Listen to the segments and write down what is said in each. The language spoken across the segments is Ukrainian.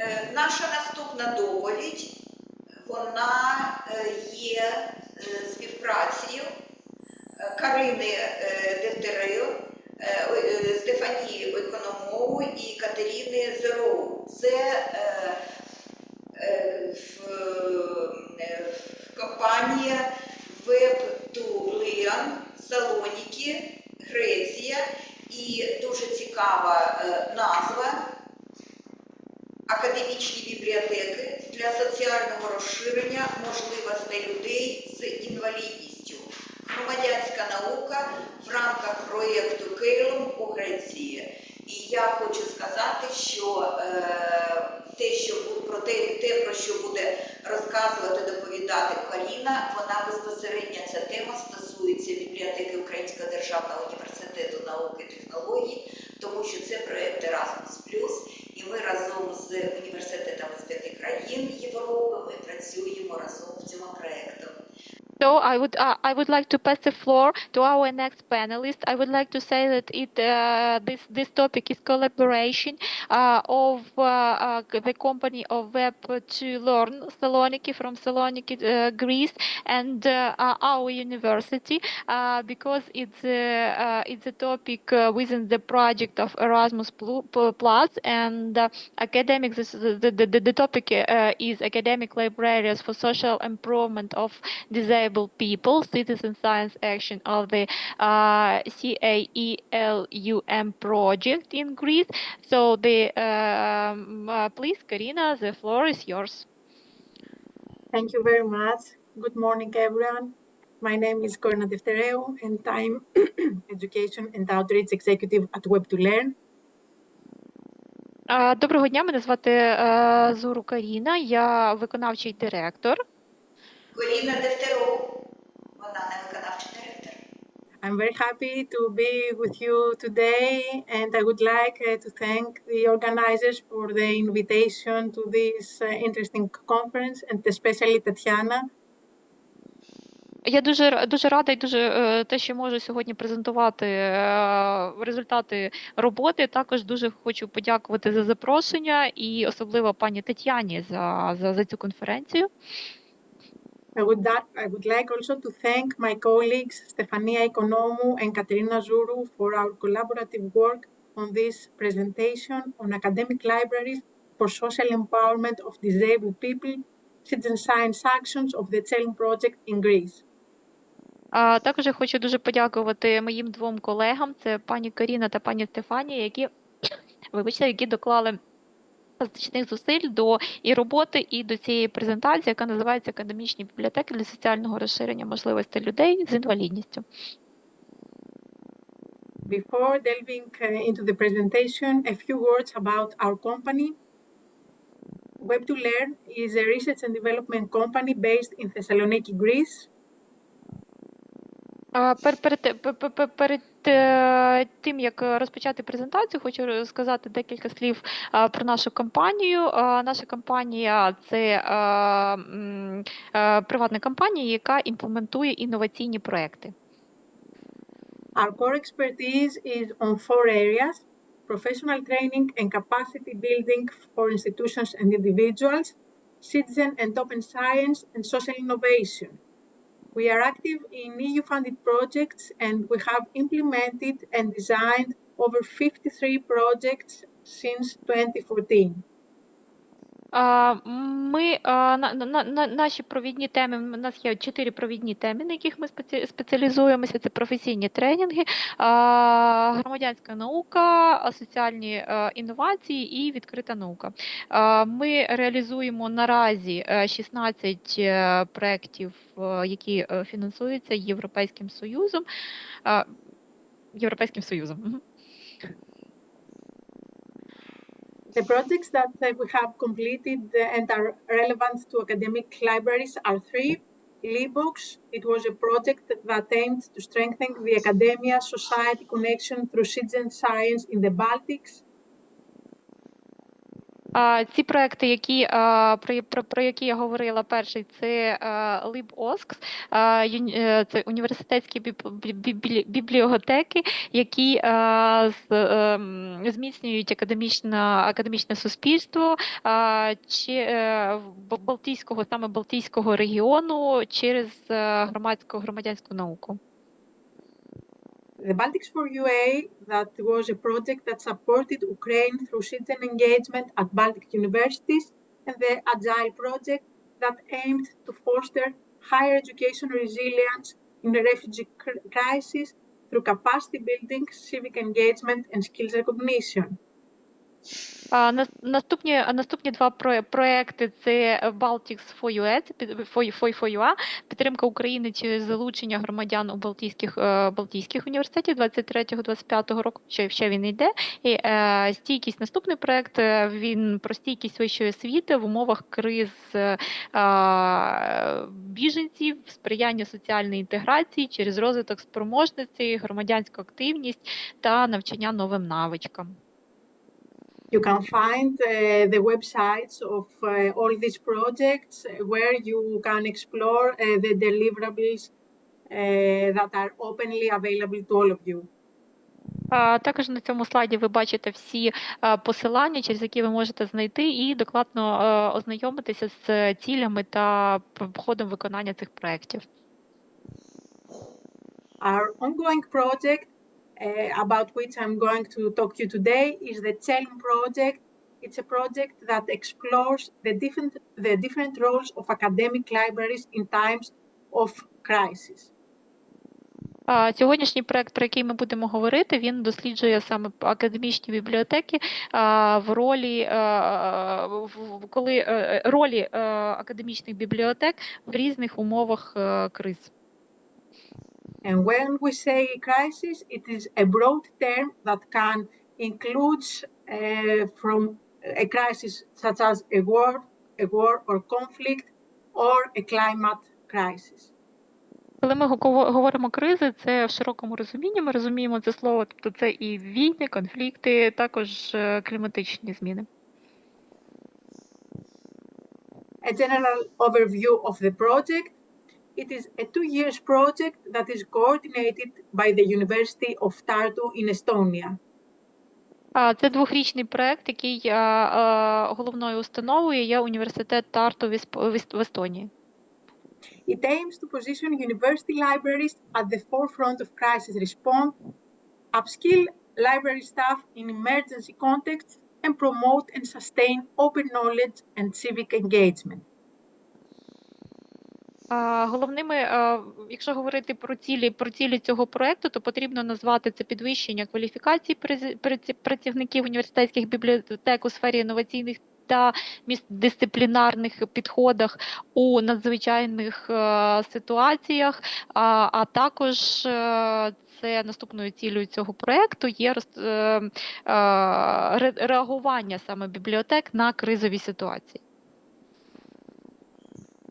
Е, Наша наступна доповідь, вона е, є е, співпрацею Карини е, Стефанії Економову і Катерини Зероу. Це компанія Web2Leon, Салоніки, Греція. І дуже цікава назва академічні бібліотеки для соціального розширення можливостей людей з інвалідністю. Громадянська наука в рамках проєкту Кейлом Греції. І я хочу сказати, що е, те, що про те, те, про що буде розказувати, доповідати Каріна, вона безпосередньо ця тема стосується бібліотеки Українського державного So I would uh, I would like to pass the floor to our next panelist. I would like to say that it uh, this this topic is collaboration uh, of uh, uh, the company of Web to Learn Saloniki from Saloniki, uh, Greece, and our university because it's it's a topic within the project of Erasmus Plu- Plus and academic. This, the, the, the, the topic is academic libraries for social improvement of disabled people, citizen science action of the uh, E CAELUM project in Greece. So the um, uh, please, Karina, the floor is yours. Thank you very much. Good morning, everyone. My name is Corina Deftereu, and I'm Education and Outreach Executive at Web2Learn. Uh, Доброго дня, мене звати uh, Зуру Каріна, я виконавчий директор. Коріна Дегтяров, вона не виконавчий директор. I'm very happy to be with you today, and I would like uh, to thank the organizers for the invitation to this uh, interesting conference, and especially Tatiana. Я дуже дуже рада і дуже е, те, що можу сьогодні презентувати е, результати роботи. Також дуже хочу подякувати за запрошення і особливо пані Тетяні за, за, за цю конференцію. I would, that, I would like also to thank my colleagues Stefania Economou and Katerina Zuru for our collaborative work on this presentation on academic libraries for social empowerment of disabled people, citizen science actions of the CELM project in Greece. А також я хочу дуже подякувати моїм двом колегам: це пані Каріна та пані Стефанія, які вибачте, які доклали значних зусиль до і роботи, і до цієї презентації, яка називається Академічні бібліотеки для соціального розширення можливостей людей з інвалідністю. Before delving uh, into the presentation, a few words about our company. Web2Learn is a research and development company based in Thessaloniki, Greece. Перед, те- пе- пе- пе- перед тим, як розпочати презентацію, хочу сказати декілька слів е, про нашу компанію. Е, Наша компанія це е, приватна компанія, яка імплементує інноваційні проекти. Our core expertise is on four areas professional training and capacity building for institutions and individuals, citizen and open science, and social innovation. We are active in EU funded projects and we have implemented and designed over 53 projects since 2014. Ми на, на, на наші провідні теми. У нас є чотири провідні теми, на яких ми спеціалізуємося. Це професійні тренінги, громадянська наука, соціальні е, інновації і відкрита наука. Ми реалізуємо наразі е, 16 е, проєктів, е, які е, фінансуються Європейським Союзом. Європейським Союзом. The projects that uh, we have completed and are relevant to academic libraries are three. Libooks. it was a project that aimed to strengthen the academia-society connection through citizen science in the Baltics. Ці проекти, які про, про, про які я говорила, перший це LibOsks, це університетські біб- біб- бібліотеки, які ем, зміцнюють академічне, академічне суспільство чи е, Балтійського, саме Балтійського регіону через е, громадську громадянську науку. The Baltics for UA, that was a project that supported Ukraine through citizen engagement at Baltic universities, and the Agile project that aimed to foster higher education resilience in the refugee crisis through capacity building, civic engagement, and skills recognition. А, Наступні, наступні два про- проекти це Baltics for це for, for, UA, підтримка України через залучення громадян у Балтійських, е, Балтійських університетів 23-25 року, ще, ще він йде. І е, стійкість, наступний проект, е, він про стійкість вищої освіти в умовах криз е, е, біженців, сприяння соціальній інтеграції через розвиток спроможності, громадянську активність та навчання новим навичкам. You can find uh, the websites of uh, all these projects uh, where you can explore uh, the deliverables uh, that are openly available to all of you. Також на цьому слайді ви бачите всі е, посилання, через які ви можете знайти і докладно е, ознайомитися з цілями та ходом виконання цих проєктів. Our ongoing project, uh, about which I'm going to talk to you today, is the CELM project. It's a project that explores the different, the different roles of academic libraries in times of crisis. А, Сьогоднішній проект, про який ми будемо говорити, він досліджує саме академічні бібліотеки а, в ролі, а, в- коли е, е, ролі е, академічних бібліотек в різних умовах е, криз. And when we say crisis, it is a broad term that can include uh, from a crisis such as a war, a war or conflict, or a climate crisis. Коли ми го- говоримо кризи, це в широкому розумінні. Ми розуміємо це слово, тобто це і війни, конфлікти, також е, кліматичні зміни. A general overview of the project. It is a two years project that is coordinated by the University of Tartu in Estonia. А, Це двохрічний проект, який е, е, головною установою є університет Тарту в Ісп- в Іс- в Естонії. It aims to position university libraries at the forefront of crisis response, upskill library staff in emergency contexts, and promote and sustain open knowledge and civic engagement. Головними, е, якщо говорити про цілі, про цілі цього проекту, то потрібно назвати це підвищення кваліфікації працівників університетських бібліотек у сфері інноваційних та міждисциплінарних підходах у надзвичайних е, ситуаціях, а, а також е, це наступною цілею цього проекту є е, е, реагування саме бібліотек на кризові ситуації.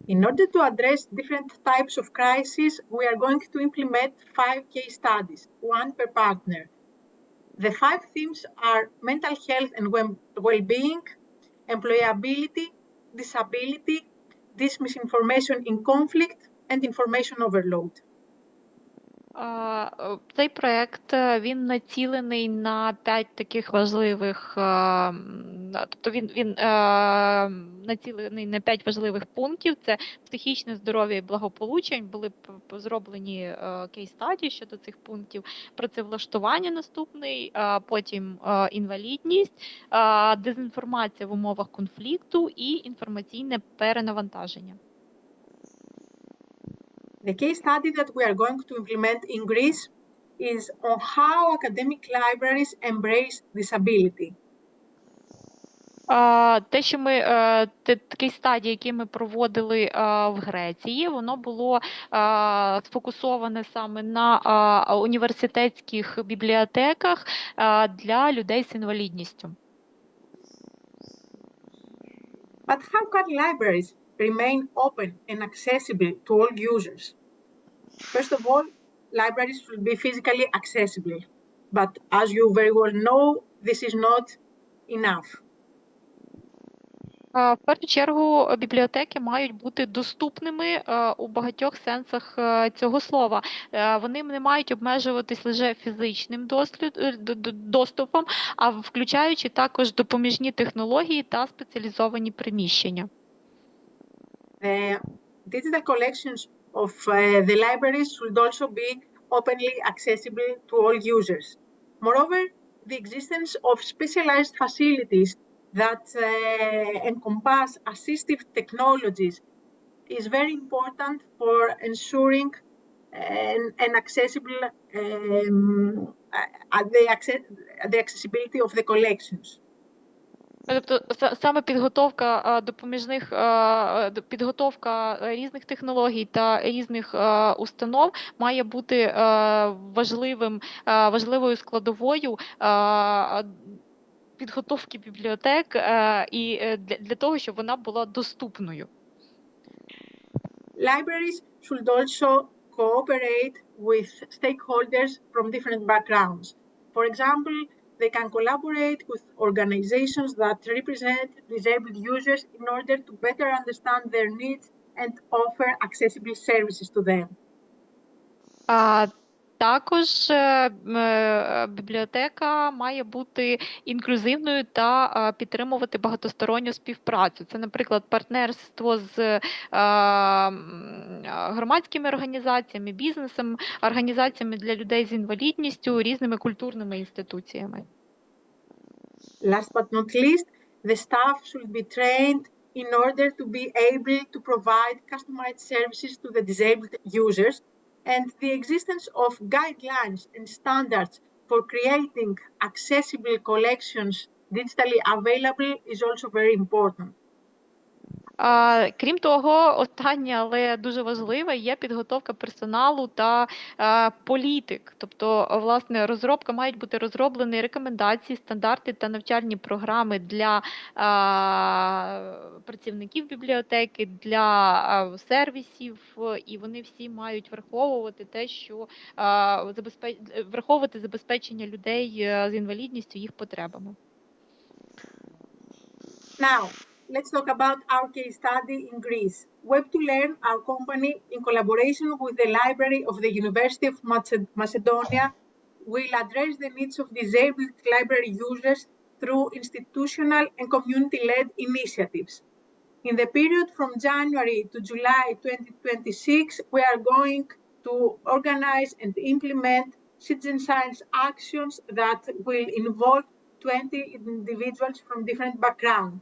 In order to address different types of crises, we are going to implement five case studies, one per partner. The five themes are mental health and well- well-being, employability, disability, this misinformation in conflict, and information overload. Е, Цей проект е, він націлений на п'ять таких важливих, е, тобто він, він націлений на п'ять важливих пунктів: це психічне здоров'я і благополуччя. Були зроблені е, кейс-стаді щодо цих пунктів. Працевлаштування наступний, потім інвалідність, дезінформація в умовах конфлікту і інформаційне перенавантаження. The case study that we are going to implement in Greece is on how academic libraries embrace disability. А, Те, що ми е, такий стадій, який ми проводили е, в Греції, воно було е, сфокусоване саме на е, університетських бібліотеках е, для людей з інвалідністю. But how can libraries remain open and accessible to all users? First of all, libraries should be physically accessible. But as you very well know, this is not enough. В першу чергу бібліотеки мають бути доступними е, у багатьох сенсах е, цього слова. Е, Вони не мають обмежуватись лише фізичним доступом, а включаючи також допоміжні технології та спеціалізовані приміщення. The digital collections of uh, the libraries should also be openly accessible to all users. Moreover, the existence of specialized facilities that uh, encompass assistive technologies is very important for ensuring an, an accessible um, the, access, the accessibility of the collections. Тобто са- саме підготовка допоміжних підготовка різних технологій та різних установ має бути важливим важливою складовою підготовки бібліотек і е, для того, щоб вона була доступною. Libraries should also cooperate with stakeholders from different backgrounds. For example, they can collaborate with organizations that represent disabled users in order to better understand their needs and offer accessible services to them. А також е, е, бібліотека має бути інклюзивною та е, підтримувати багатосторонню співпрацю. Це, наприклад, партнерство з громадськими організаціями, бізнесом, організаціями для людей з інвалідністю, різними культурними інституціями. Last but not least, the staff should be trained in order to be able to provide customized services to the disabled users. And the existence of guidelines and standards for creating accessible collections digitally available is also very important. Крім того, останнє, але дуже важливе, є підготовка персоналу та е, політик. Тобто, власне, розробка мають бути розроблені рекомендації, стандарти та навчальні програми для е, працівників бібліотеки, для е, сервісів, і вони всі мають враховувати те, що враховувати забезпечення людей з інвалідністю їх потребами. Now, let's talk about our case study in Greece. Web2Learn, our company, in collaboration with the Library of the University of Macedonia, will address the needs of disabled library users through institutional and community-led initiatives. In the period from January to July 2026, we are going to organize and implement citizen science actions that will involve 20 individuals from different backgrounds.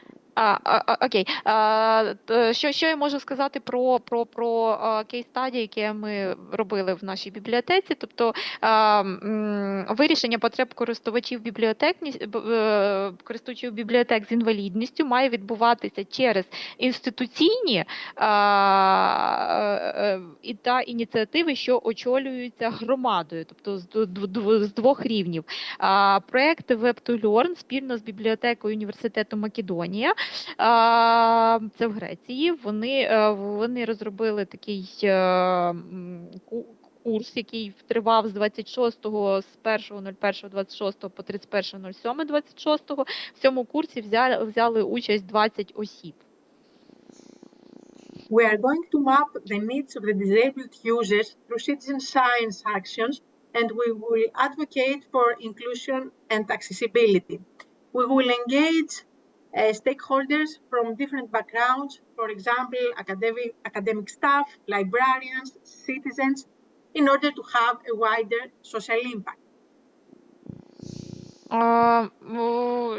А, а, окей. А, що, що я можу сказати про, про, про кейс стаді, яке ми робили в нашій бібліотеці? Тобто а, вирішення потреб користувачів бібліотекні, е, користувачів бібліотек з інвалідністю має відбуватися через інституційні а, е, е, і та ініціативи, що очолюються громадою, тобто з, з двох рівнів. А, Проект Web to Learn спільно з бібліотекою університету Македонія. Це в Греції. Вони, е, вони розробили такий е, курс, який тривав з 26 з 1.01.26 по 31.07.26. В цьому курсі взяли, взяли участь 20 осіб. We are going to map the needs of the disabled users through citizen science actions, and we will advocate for inclusion and accessibility. We will engage uh, stakeholders from different backgrounds, for example, academic, academic staff, librarians, citizens, in order to have a wider social impact.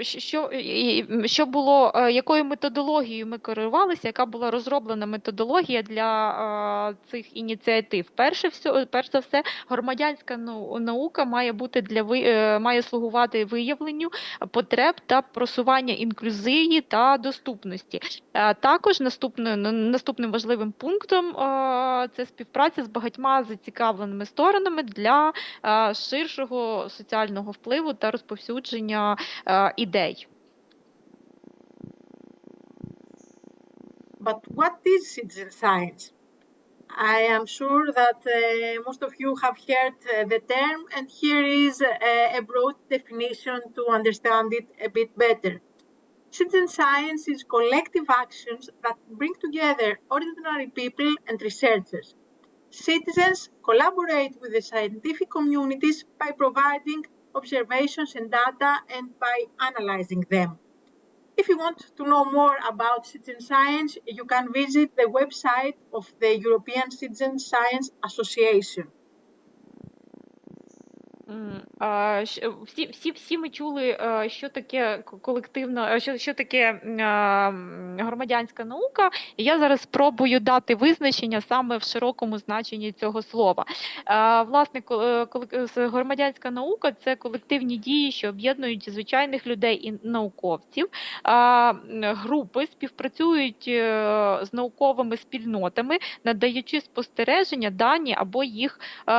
Що, що було, е, якою методологією ми керувалися, яка була розроблена методологія для цих ініціатив? Перше все, перш за все, громадянська нау- наука має бути для е, має слугувати виявленню потреб та просування інклюзії та доступності. Також наступним, наступним важливим пунктом це співпраця з багатьма зацікавленими сторонами для ширшого соціального впливу та розповсюдження е, ідей. But what is citizen science? I am sure that uh, most of you have heard uh, the term, and here is a, a broad definition to understand it a bit better. Citizen science is collective actions that bring together ordinary people and researchers. Citizens collaborate with the scientific communities by providing observations and data and by analyzing them. If you want to know more about citizen science, you can visit the website of the European Citizen Science Association. Щ- Всі, всі, всі ми чули, е, що таке к- колективна, е, що, що таке громадянська наука, і я зараз спробую дати визначення саме в широкому значенні цього слова. Е, Власне, е, громадянська наука це колективні дії, що об'єднують звичайних людей і науковців. Групи співпрацюють е, з науковими спільнотами, надаючи спостереження, дані або їх е,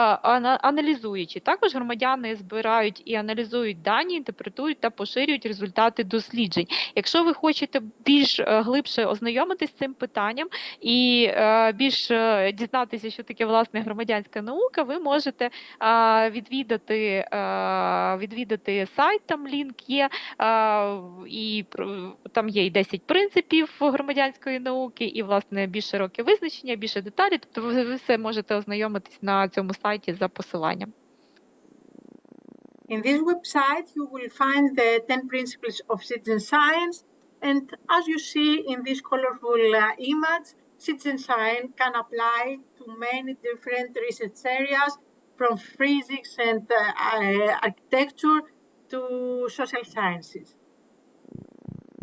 аналізуючи. Також громадяни збирають і аналізують дані, інтерпретують та поширюють результати досліджень. Якщо ви хочете більш е, глибше ознайомитись з цим питанням і е, більш е, дізнатися, що таке власне громадянська наука, ви можете відвідати, відвідати сайт, там лінк є, і там є і 10 принципів громадянської науки, і власне більш широке визначення, більше деталі. Тобто ви все можете ознайомитись на цьому сайті за посиланням. In this website, you will find the 10 principles of citizen science. And as you see in this colorful uh, image, citizen science can apply to many different research areas from physics and uh, uh, architecture to social sciences.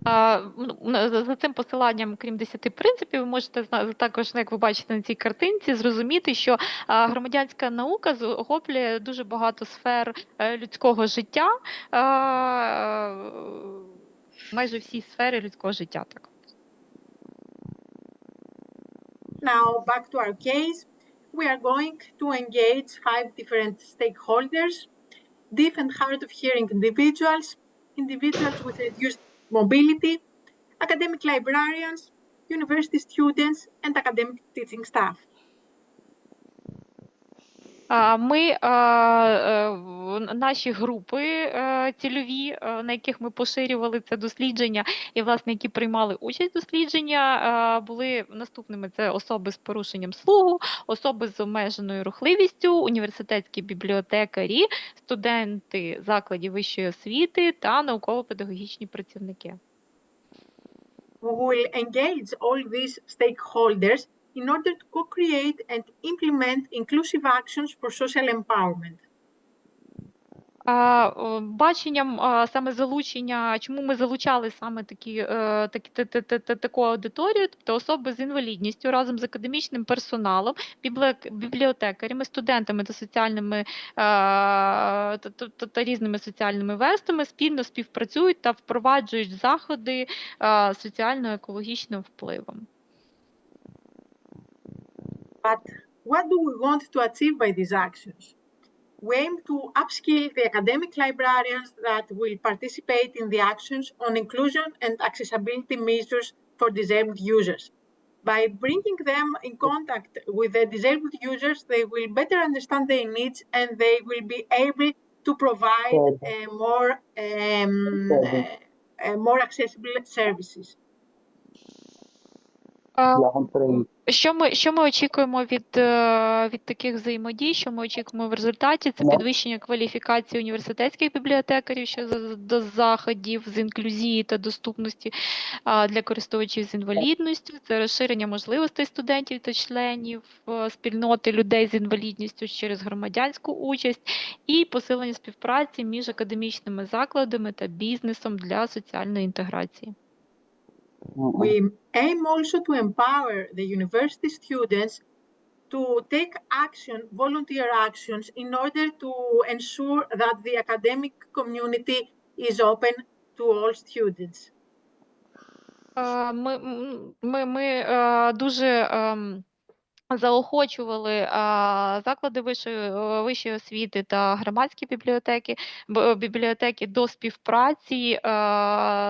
Ну, За цим посиланням, крім 10 принципів, ви можете також, як ви бачите на цій картинці, зрозуміти, що громадянська наука охоплює дуже багато сфер е, людського життя, майже всі сфери людського життя. Так. Now, back to our case, we are going to engage five different stakeholders, deaf and hard of hearing individuals, individuals with reduced mobility, academic librarians, university students, and academic teaching staff. Ми е, наші групи е, цільові, е, на яких ми поширювали це дослідження, і власне які приймали участь дослідження, були наступними: це особи з порушенням слуху, особи з обмеженою рухливістю, університетські бібліотекарі, студенти закладів вищої освіти та науково-педагогічні працівники. We will engage all these stakeholders in order to co-create and implement inclusive actions for social empowerment. Баченням саме залучення, чому ми залучали саме такі, е, такі, та- та- та- та- таку аудиторію, тобто особи з інвалідністю разом з академічним персоналом, бібліотекарями, студентами та соціальними е, та, та- та- різними соціальними верстами спільно співпрацюють та впроваджують заходи е, соціально-екологічним впливом. But what do we want to achieve by these actions? We aim to upskill the academic librarians that will participate in the actions on inclusion and accessibility measures for disabled users. By bringing them in contact with the disabled users, they will better understand their needs and they will be able to provide uh, more, um, uh, uh, more accessible services. Що ми, що ми очікуємо від, е, від таких взаємодій? Що ми очікуємо в результаті? Це Ну. підвищення кваліфікації університетських бібліотекарів щодо до заходів з інклюзії та доступності для користувачів з інвалідністю, це розширення можливостей студентів та членів е, спільноти людей з інвалідністю через громадянську участь і посилення співпраці між академічними закладами та бізнесом для соціальної інтеграції. Мгм. We aim also to empower the university students to take action, volunteer actions, in order to ensure that the academic community is open to all students. Е, Ми, м, ми, ми е, дуже ем, заохочували заклади вищої, е, вищої освіти та громадські бібліотеки, бібліотеки до співпраці,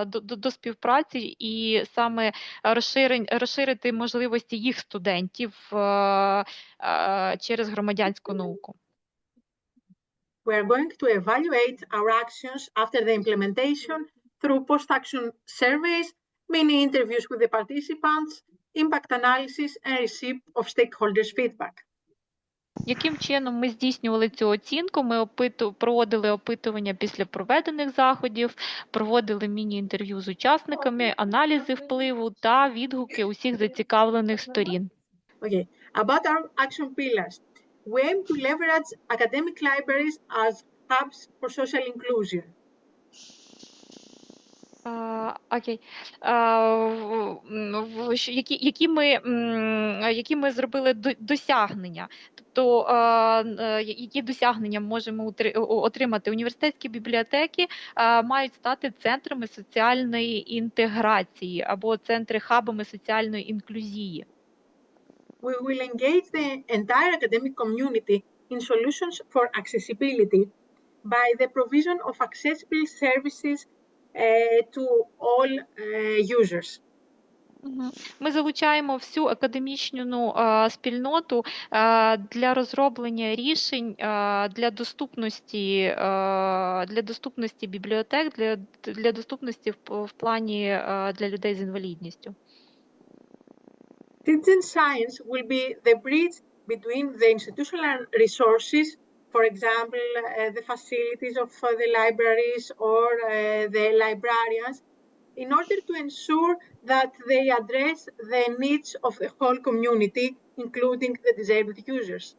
до, до співпраці і саме розширень, розширити можливості їх студентів е, е, через громадянську науку. We are going to evaluate our actions after the implementation through post-action surveys, mini interviews with the participants, impact analysis, and receipt of stakeholders' feedback. Яким чином ми здійснювали цю оцінку? Ми опиту, проводили опитування після проведених заходів, проводили міні-інтерв'ю з учасниками, аналізи впливу та відгуки усіх зацікавлених сторін. Okay, about our action pillars. We aim to leverage academic libraries as hubs for social inclusion. А, Окей. А, Які, які, ми, які ми зробили до- досягнення? Тобто, е, які досягнення можемо отримати? Університетські бібліотеки мають стати центрами соціальної інтеграції або центри хабами соціальної інклюзії. We will engage the entire academic community in solutions for accessibility by the provision of accessible services to all uh, users. Ми залучаємо всю академічну ну, спільноту для розроблення рішень для доступності для доступності бібліотек, для, для доступності в, в плані для людей з інвалідністю. Citizen science will be the bridge between the institutional resources, for example, uh, the facilities of uh, the libraries or uh, the librarians, in order to ensure that they address the needs of the whole community, including the disabled users.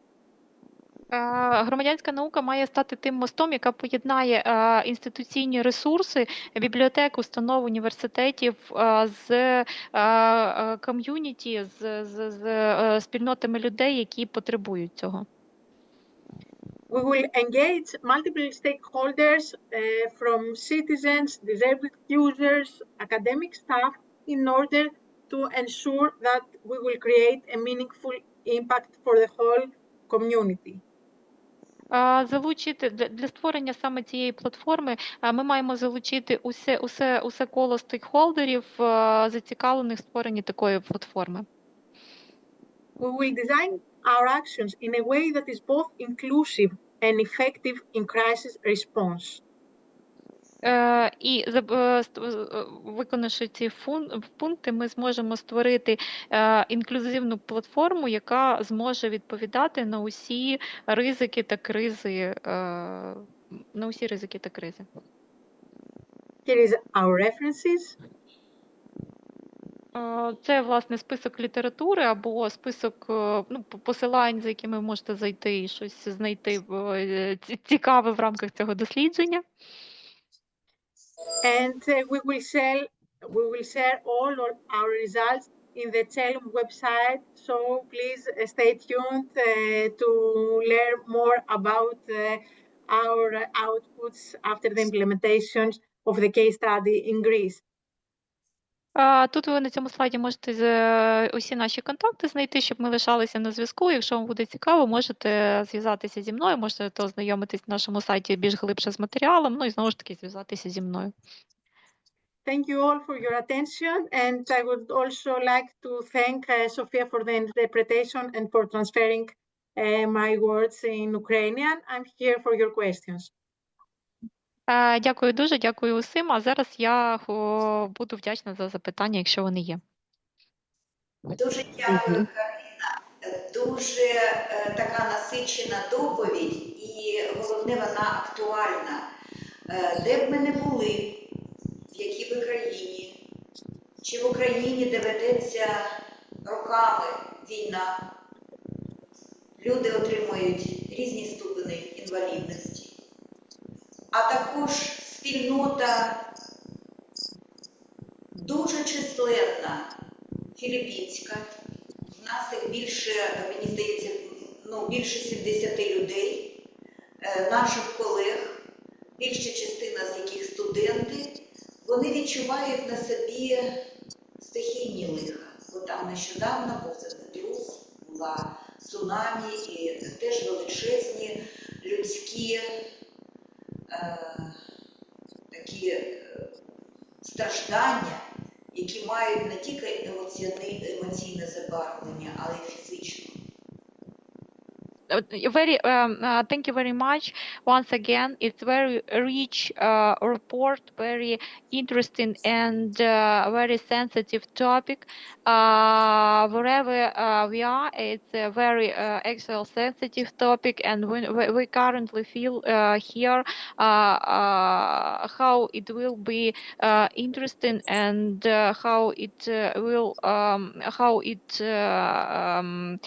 Е, Громадянська наука має стати тим мостом, яка поєднає е, інституційні ресурси бібліотек, установ, університетів е, з ком'юніті, з, з, з спільнотами людей, які потребують цього. We will engage multiple stakeholders uh, from citizens, disabled users, academic staff in order to ensure that we will create a meaningful impact for the whole community. А, Залучити для, для створення саме цієї платформи а, ми маємо залучити усе, усе, усе коло стейкхолдерів, а, зацікавлених в створенні такої платформи. We will design our actions in a way that is both inclusive and effective in crisis response. Е, І е, е, виконавши ці фун- пункти, ми зможемо створити е, інклюзивну платформу, яка зможе відповідати на усі ризики та кризи, е, на усі ризики та кризи. Here is our references. Е, Це власне список літератури або список е, ну, посилань, за якими ви можете зайти і щось знайти е, цікаве в рамках цього дослідження. and uh, we will share we will share all our results in the CELM website. So please uh, stay tuned uh, to learn more about uh, our uh, outputs after the implementations of the case study in Greece. Тут ви на цьому слайді можете е, усі наші контакти знайти, щоб ми лишалися на зв'язку. Якщо вам буде цікаво, можете зв'язатися зі мною, можете ознайомитись на нашому сайті більш глибше з матеріалом, ну і знову ж таки зв'язатися зі мною. Thank you all for your attention. And I would also like to thank uh, Sofia for the interpretation and for transferring uh, my words in Ukrainian. I'm here for your questions. Е, Дякую дуже, дякую усім. А зараз я о, буду вдячна за запитання, якщо вони є. Дуже дякую, Карина. Дуже е, така насичена доповідь, і головне, вона актуальна. Е, де б ми не були, в якій би країні, чи в Україні, де ведеться роками війна, люди отримують різні ступені інвалідності. Також спільнота дуже численна, філіппінська. В нас їх більше, мені здається, ну, більше 70 людей, е, наших колег, більша частина з яких студенти, вони відчувають на собі стихійні лиха. Бо там нещодавно був землетрус, була цунамі і теж величезні людські е, такі е, страждання, які мають не тільки емоційне забарвлення, але й фізичне. Very um, uh, thank you very much. Once again it's very rich uh, report very interesting and uh, very sensitive topic. Uh, wherever uh, we are it's a very uh, actual sensitive topic and we, we currently feel here how it will be interesting and how it will um, how it um,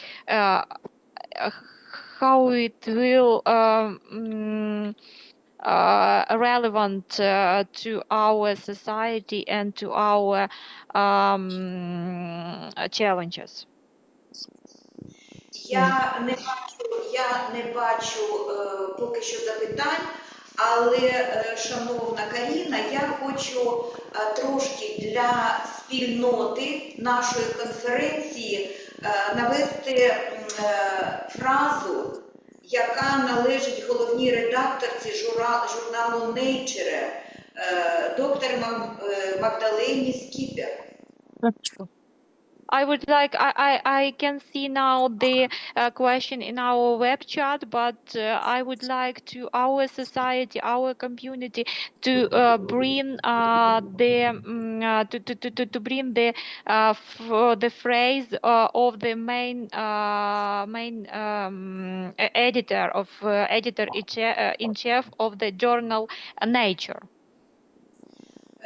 how it will um, uh, relevant uh, to our society and to our um, challenges. Я не бачу, я не бачу е, поки що запитань, але, е, шановна Каріна, я хочу е, трошки для спільноти нашої конференції навести е, фразу, яка належить головній редакторці журналу Nature, е, доктор Маг- е, Магдалені Скіпер. I would like I, I, I can see now the uh, question in our web chat, but uh, I would like to our society, our community to uh, bring uh, the uh, to, to, to, to, bring the uh, f- the phrase uh, of the main uh, main um, editor of uh, editor in chief of the journal Nature.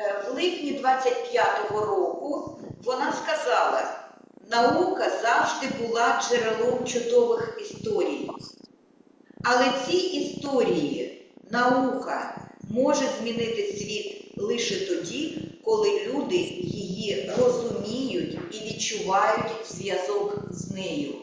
Е, В липні 25-го року вона сказала, наука завжди була джерелом чудових історій. Але ці історії наука може змінити світ лише тоді, коли люди її розуміють і відчувають зв'язок з нею.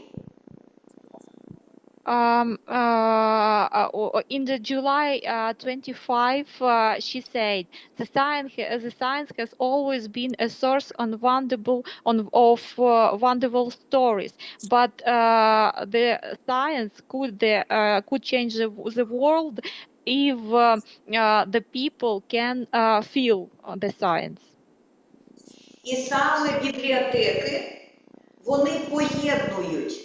um, uh, uh, o- in the July uh, 25, uh, she said, "The science, ha- the science has always been a source on wonderful, on of uh, wonderful stories, but uh, the science could the uh, could change the, the world if uh, uh, the people can uh, feel uh, the science." І саме бібліотеки вони поєднують, ко-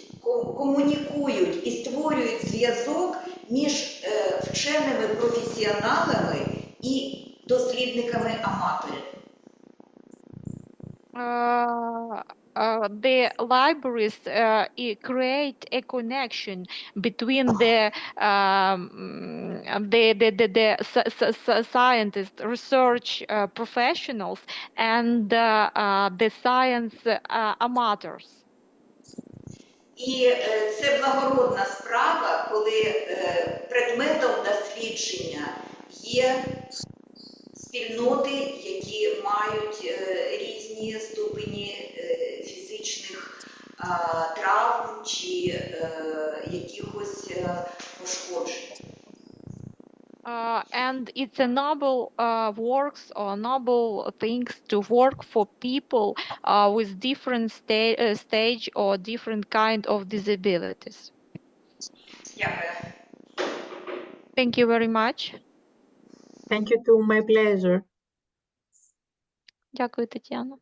комунікують і створюють зв'язок між е, вченими професіоналами і дослідниками аматорами. uh, uh, the libraries uh, i- create a connection between the um, the the the, the sci- sci- sci- scientists, research uh, professionals, and uh, uh, the science uh, amateurs. І е, це благородна справа, коли е, предметом дослідження є спільноти, які мають е, різні ступені фізичних травм чи якихось пошкоджень. Uh, and it's a noble uh, works or noble things to work for people uh, with different sta- uh, stage or different kind of disabilities. Дякую. Thank you very much. Thank you too, my pleasure. Дякую, Тетяна.